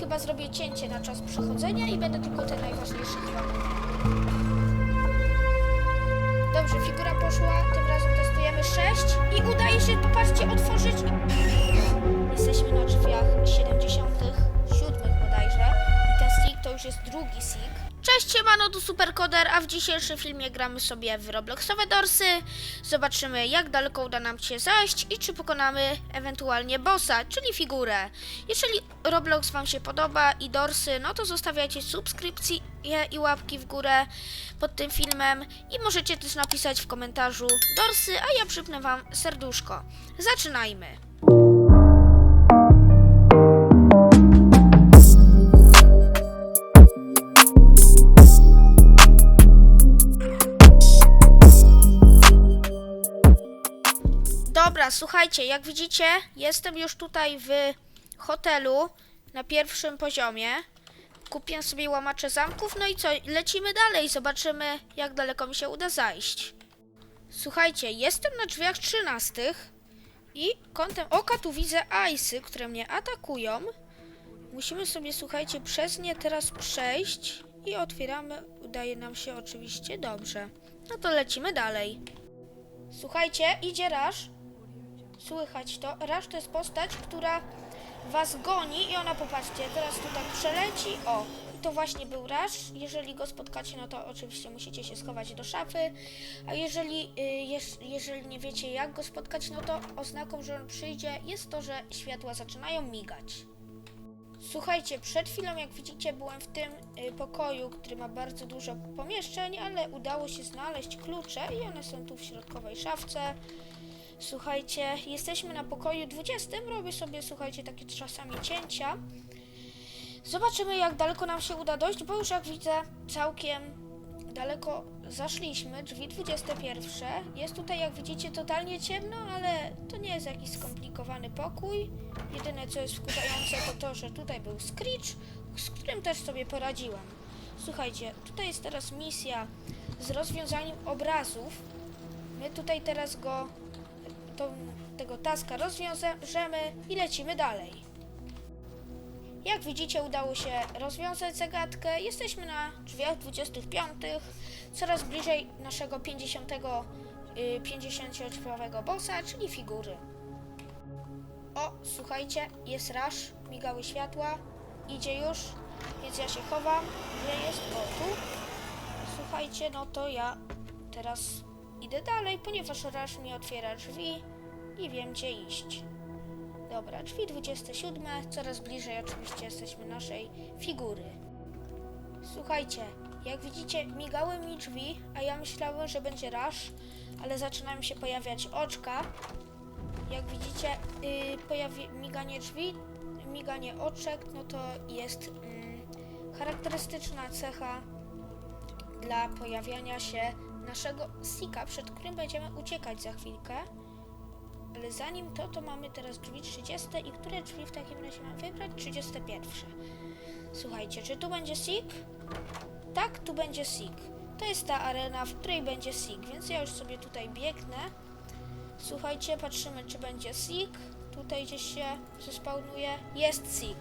chyba zrobię cięcie na czas przechodzenia i będę tylko te najważniejsze mówił. Dobrze, figura poszła, tym razem testujemy 6 i udaje się, popatrzcie, otworzyć. Jesteśmy na drzwiach 77 już jest drugi stick. Cześć, siemano, tu Superkoder, a w dzisiejszym filmie gramy sobie w Robloxowe Dorsy. Zobaczymy, jak daleko uda nam się zajść i czy pokonamy ewentualnie bossa, czyli figurę. Jeżeli Roblox Wam się podoba i Dorsy, no to zostawiajcie subskrypcje i łapki w górę pod tym filmem i możecie też napisać w komentarzu Dorsy, a ja przypnę Wam serduszko. Zaczynajmy! Dobra, słuchajcie, jak widzicie, jestem już tutaj w hotelu na pierwszym poziomie. Kupiłem sobie łamacze zamków, no i co, lecimy dalej, zobaczymy jak daleko mi się uda zajść. Słuchajcie, jestem na drzwiach trzynastych i kątem oka tu widzę Ice'y, które mnie atakują. Musimy sobie, słuchajcie, przez nie teraz przejść i otwieramy, udaje nam się oczywiście dobrze. No to lecimy dalej. Słuchajcie, idzie Rasz. Słychać to. Rasz to jest postać, która was goni i ona, popatrzcie, teraz tu tak przeleci. O, to właśnie był Rasz. Jeżeli go spotkacie, no to oczywiście musicie się schować do szafy. A jeżeli, y, jeż, jeżeli nie wiecie jak go spotkać, no to oznaką, że on przyjdzie jest to, że światła zaczynają migać. Słuchajcie, przed chwilą, jak widzicie, byłem w tym y, pokoju, który ma bardzo dużo pomieszczeń, ale udało się znaleźć klucze i one są tu w środkowej szafce. Słuchajcie, jesteśmy na pokoju 20. Robię sobie, słuchajcie, takie czasami cięcia. Zobaczymy, jak daleko nam się uda dojść, bo już jak widzę, całkiem daleko zaszliśmy. Drzwi 21. Jest tutaj, jak widzicie, totalnie ciemno, ale to nie jest jakiś skomplikowany pokój. Jedyne, co jest wkurzające, to to, że tutaj był Screech, z którym też sobie poradziłem. Słuchajcie, tutaj jest teraz misja z rozwiązaniem obrazów. My tutaj teraz go, to, tego taska rozwiążemy i lecimy dalej. Jak widzicie, udało się rozwiązać zagadkę. Jesteśmy na drzwiach 25, coraz bliżej naszego 50, y, 50-drzwiowego bossa, czyli figury. O, słuchajcie, jest rasz, migały światła, idzie już, więc ja się chowam. Gdzie jest? O, tu. Słuchajcie, no to ja teraz idę dalej, ponieważ rasz mi otwiera drzwi i wiem gdzie iść. Dobra, drzwi 27, coraz bliżej oczywiście jesteśmy naszej figury. Słuchajcie, jak widzicie, migały mi drzwi, a ja myślałem, że będzie rasz, ale zaczynają się pojawiać oczka. Jak widzicie, yy, pojawi miganie drzwi, miganie oczek, no to jest mm, charakterystyczna cecha dla pojawiania się naszego sika, przed którym będziemy uciekać za chwilkę. Ale zanim to, to mamy teraz drzwi 30 i które drzwi w takim razie mam wybrać? 31. Słuchajcie, czy tu będzie Sik? Tak, tu będzie Sik. To jest ta arena, w której będzie Sik, więc ja już sobie tutaj biegnę. Słuchajcie, patrzymy, czy będzie Sik. Tutaj gdzieś się zespawnuje. Jest Sik.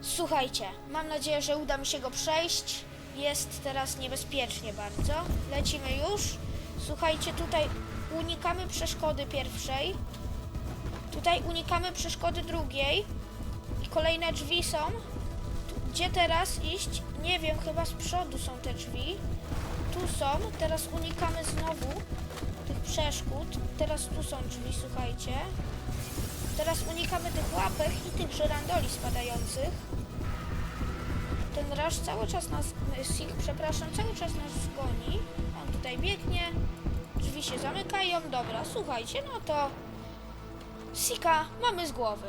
Słuchajcie, mam nadzieję, że uda mi się go przejść. Jest teraz niebezpiecznie bardzo. Lecimy już. Słuchajcie, tutaj unikamy przeszkody pierwszej. Tutaj unikamy przeszkody drugiej. I kolejne drzwi są. Gdzie teraz iść? Nie wiem, chyba z przodu są te drzwi. Tu są. Teraz unikamy znowu tych przeszkód. Teraz tu są drzwi, słuchajcie. Teraz unikamy tych łapek i tych żerandoli spadających. Ten rasz cały czas nas, Sik, przepraszam, cały czas nas goni. On tutaj biegnie. Drzwi się zamykają. Dobra, słuchajcie, no to Sika mamy z głowy.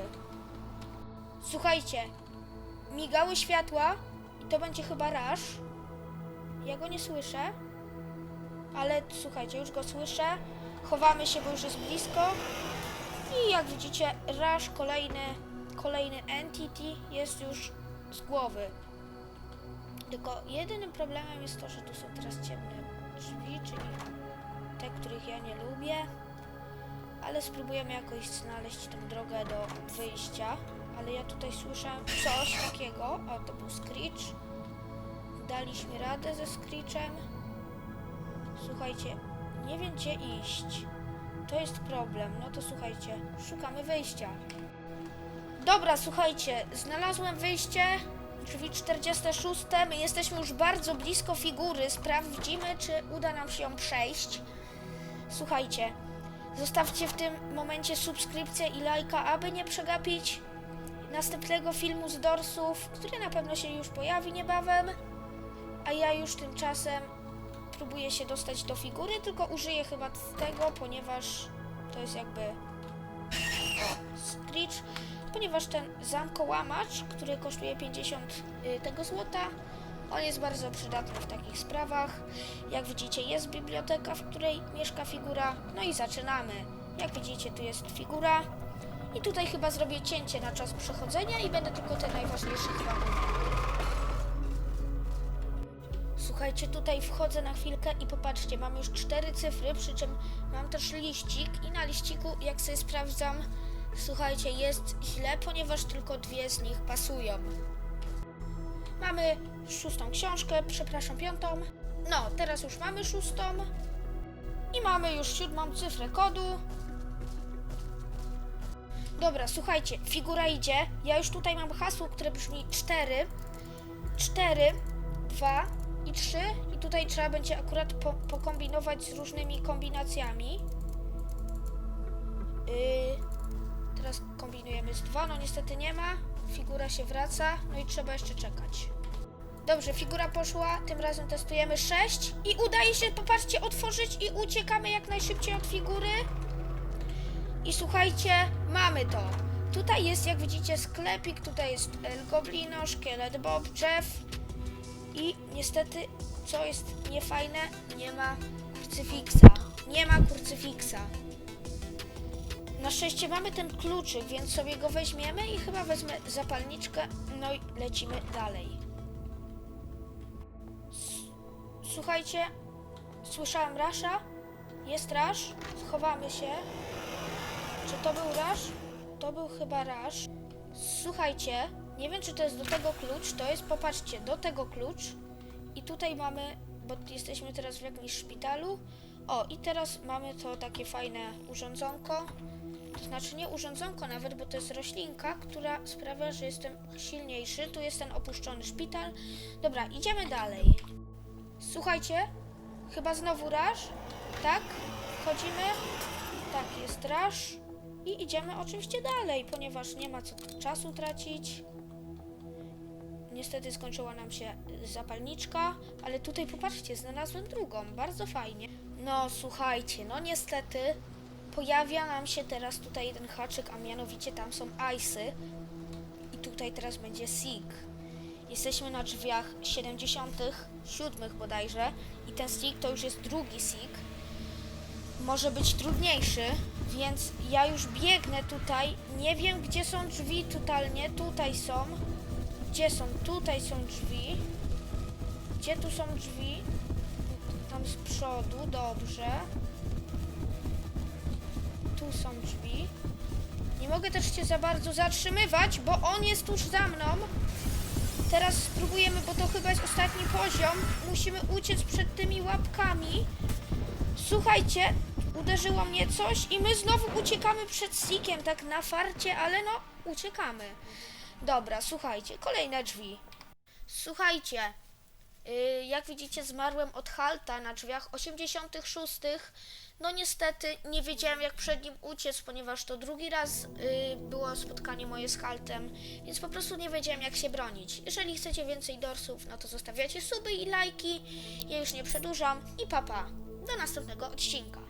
Słuchajcie, migały światła i to będzie chyba rasz. Ja go nie słyszę, ale słuchajcie, już go słyszę. Chowamy się, bo już jest blisko. I jak widzicie, rasz kolejny, kolejny entity jest już z głowy. Tylko jedynym problemem jest to, że tu są teraz ciemne drzwi, czyli te, których ja nie lubię. Ale spróbujemy jakoś znaleźć tę drogę do wyjścia. ale ja tutaj słyszałem coś takiego. O, to był Screech. Daliśmy radę ze Screechem. Słuchajcie, nie wiem gdzie iść. To jest problem. No to słuchajcie, szukamy wyjścia. Dobra, słuchajcie, znalazłem wyjście. Drzwi 46. My jesteśmy już bardzo blisko figury. Sprawdzimy, czy uda nam się ją przejść. Słuchajcie, zostawcie w tym momencie subskrypcję i lajka, aby nie przegapić następnego filmu z Dorsów, który na pewno się już pojawi niebawem. A ja już tymczasem próbuję się dostać do figury, tylko użyję chyba tego, ponieważ to jest jakby o, Screech, ponieważ ten zamkołamacz, który kosztuje 50 y, tego złota, on jest bardzo przydatny w takich sprawach. Jak widzicie, jest biblioteka, w której mieszka figura. No i zaczynamy. Jak widzicie, tu jest figura. I tutaj chyba zrobię cięcie na czas przechodzenia i będę tylko te najważniejsze chyba. Słuchajcie, tutaj wchodzę na chwilkę i popatrzcie, mam już cztery cyfry, przy czym mam też liścik i na liściku, jak sobie sprawdzam, słuchajcie, jest źle, ponieważ tylko dwie z nich pasują. Mamy szóstą książkę, przepraszam, piątą. No, teraz już mamy szóstą. I mamy już siódmą cyfrę kodu. Dobra, słuchajcie, figura idzie. Ja już tutaj mam hasło, które brzmi 4, 4, 2 i 3. I tutaj trzeba będzie akurat po, pokombinować z różnymi kombinacjami. Yy, teraz kombinujemy z 2, no niestety nie ma. Figura się wraca, no i trzeba jeszcze czekać. Dobrze, figura poszła, tym razem testujemy 6 i udaje się, popatrzcie, otworzyć i uciekamy jak najszybciej od figury. I słuchajcie, mamy to. Tutaj jest, jak widzicie, sklepik, tutaj jest El Goblino, Szkielet Bob, Jeff i niestety, co jest niefajne, nie ma kurcyfiksa. Nie ma kurcyfiksa. Na szczęście mamy ten kluczyk, więc sobie go weźmiemy i chyba wezmę zapalniczkę, no i lecimy dalej. S- Słuchajcie, słyszałem rasza. Jest rasz. Schowamy się. Czy to był rasz? To był chyba rasz. Słuchajcie, nie wiem czy to jest do tego klucz. To jest, popatrzcie, do tego klucz. I tutaj mamy, bo jesteśmy teraz w jakimś szpitalu. O, i teraz mamy to takie fajne urządzonko. Znaczy nie urządzonko nawet, bo to jest roślinka, która sprawia, że jestem silniejszy. Tu jest ten opuszczony szpital. Dobra, idziemy dalej. Słuchajcie, chyba znowu raż. Tak, wchodzimy. Tak, jest raż. I idziemy oczywiście dalej, ponieważ nie ma co czasu tracić. Niestety skończyła nam się zapalniczka, ale tutaj popatrzcie, znalazłem drugą, bardzo fajnie. No słuchajcie, no niestety pojawia nam się teraz tutaj jeden haczyk, a mianowicie tam są ice'y i tutaj teraz będzie sig. Jesteśmy na drzwiach 77 bodajże i ten sig to już jest drugi sig. Może być trudniejszy, więc ja już biegnę tutaj. Nie wiem gdzie są drzwi totalnie. Tutaj są. Gdzie są? Tutaj są drzwi. Gdzie tu są drzwi? Tam z przodu, dobrze. Są drzwi. Nie mogę też się za bardzo zatrzymywać, bo on jest tuż za mną. Teraz spróbujemy, bo to chyba jest ostatni poziom. Musimy uciec przed tymi łapkami. Słuchajcie, uderzyło mnie coś i my znowu uciekamy przed Sikiem, tak na farcie, ale no, uciekamy. Dobra, słuchajcie, kolejne drzwi. Słuchajcie, jak widzicie, zmarłem od halta na drzwiach 86. No niestety nie wiedziałem jak przed nim uciec, ponieważ to drugi raz yy, było spotkanie moje z haltem, więc po prostu nie wiedziałem jak się bronić. Jeżeli chcecie więcej dorsów, no to zostawiacie suby i lajki. Ja już nie przedłużam i papa. Do następnego odcinka.